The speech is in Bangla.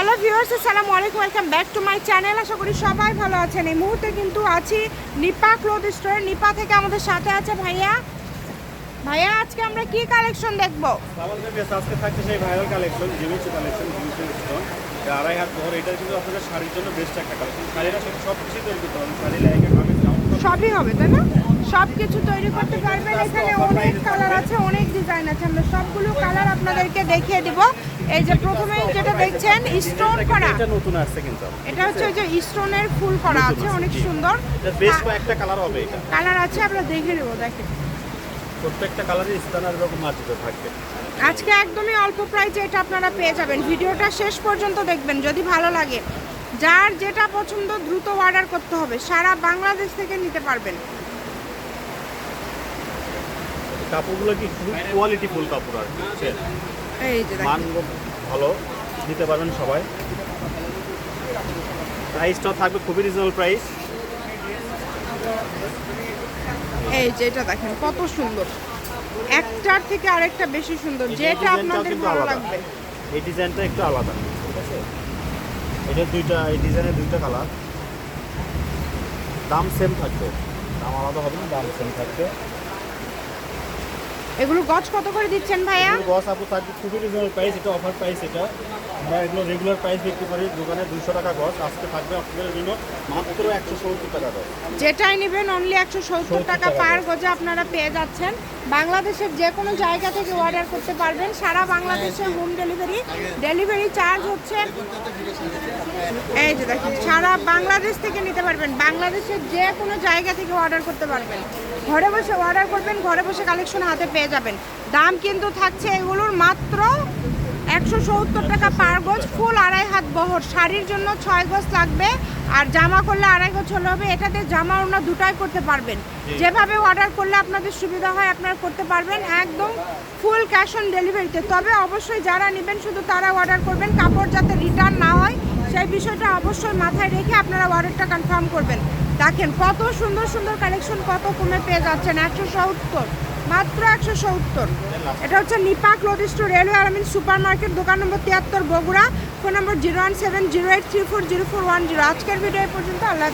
হ্যালো ভিউয়ার্স আসসালামু আলাইকুম welcome back to my channel আশা করি সবাই ভালো আছেন। এই মুহূর্তে কিন্তু আছি নিপা ক্লোথ স্টোর নিপা থেকে আমাদের সাথে আছে ভাইয়া। ভাইয়া আজকে আমরা কি কালেকশন দেখব? আজকে থাকছে সেই viral collection Jimmy Choo collection Jimmy Choo stone আড়াই হাত বহর এটা কিন্তু আপনাদের শাড়ির জন্য বেস্ট একটা কালেকশন শাড়িরা সব কিছুই তৈরি করতে পারবেন শাড়ি গাউন সবই হবে তাই না? সব কিছু তৈরি করতে পারবেন। এখানে অনেক কালার আছে অনেক ডিজাইন আছে। আমরা সবগুলো কালার আপনাদেরকে দেখিয়ে দিব। এই যে প্রথমেই যেটা দেখছেন স্টোন করা। এটা নতুন আসছে কিন্তু এটা হচ্ছে ওই যে স্টোনের ফুল করা আছে অনেক সুন্দর। এটা বেশ কয়েকটা কালার হবে এটা। কালার আছে আমরা দেখে নেব দেখেন। প্রত্যেকটা কালারে স্থানার এরকম মার্জিত থাকবে। আজকে একদমই অল্প প্রাইসে এটা আপনারা পেয়ে যাবেন। ভিডিওটা শেষ পর্যন্ত দেখবেন যদি ভালো লাগে। যার যেটা পছন্দ দ্রুত অর্ডার করতে হবে। সারা বাংলাদেশ থেকে নিতে পারবেন। কাপড়গুলো কি খুব কোয়ালিটি ফুল কাপড় আর এই যে মান ভালো নিতে পারবেন সবাই। প্রাইসটাও থাকবে খুবই রিজনেবল প্রাইস এই যে এটা দেখেন কত সুন্দর। একটার থেকে আরেকটা বেশি সুন্দর যেটা আপনাদের ভালো। লাগবে। এই ডিজাইনটা একটু আলাদা ঠিক আছে? এটা দুইটা এই ডিজাইনের দুইটা কালার দাম সেম থাকবে। দাম আলাদা হবে না দাম সেম থাকবে। এগুলো গজ কত করে দিচ্ছেন ভাইয়া? গজ আপু তার খুবই রিজনেবল প্রাইস এটা অফার প্রাইস এটা। আমরা এগুলো রেগুলার প্রাইস বিক্রি করি দোকানে দুশো টাকা গজ আজকে থাকবে আপনাদের জন্য মাত্র একশো সত্তর টাকা গস যেটাই নেবেন অনলি একশো সত্তর টাকা টাকা পার গজে আপনারা পেয়ে যাচ্ছেন। বাংলাদেশের যে কোনো জায়গা থেকে অর্ডার করতে পারবেন। সারা বাংলাদেশে হোম ডেলিভারি ডেলিভারি চার্জ হচ্ছে এই যে দেখেন, সারা বাংলাদেশ থেকে নিতে পারবেন। বাংলাদেশের যে কোনো জায়গা থেকে অর্ডার করতে পারবেন। ঘরে বসে অর্ডার করবেন, ঘরে বসে কালেকশন হাতে পেয়ে যাবেন। দাম কিন্তু থাকছে এগুলোর মাত্র একশো সত্তর টাকা পার গজ ফুল আড়াই হাত বহর। শাড়ির জন্য ছয় গজ লাগবে আর জামা করলে আড়াই গজ হলে হবে। এটাতে জামা ওনা দুটাই করতে পারবেন। যেভাবে অর্ডার করলে আপনাদের সুবিধা হয় আপনারা করতে পারবেন। একদম ফুল ক্যাশ অন ডেলিভারিতে তবে অবশ্যই যারা নেবেন শুধু তারা অর্ডার করবেন। কাপড় যাতে রিটার্ন না হয় সেই বিষয়টা অবশ্যই মাথায় রেখে আপনারা অর্ডারটা কনফার্ম করবেন। দেখেন কত সুন্দর সুন্দর কালেকশন কত কমে পেয়ে যাচ্ছেন। একশো সত্তর। মাত্র একশো সত্তর। এটা হচ্ছে Nipa cloth store, railway Aramin super market দোকান নম্বর তিয়াত্তর, Bogura, phone number zero one seven zero eight three four zero four one zero. আজকের ভিডিও পর্যন্ত, আল্লাহ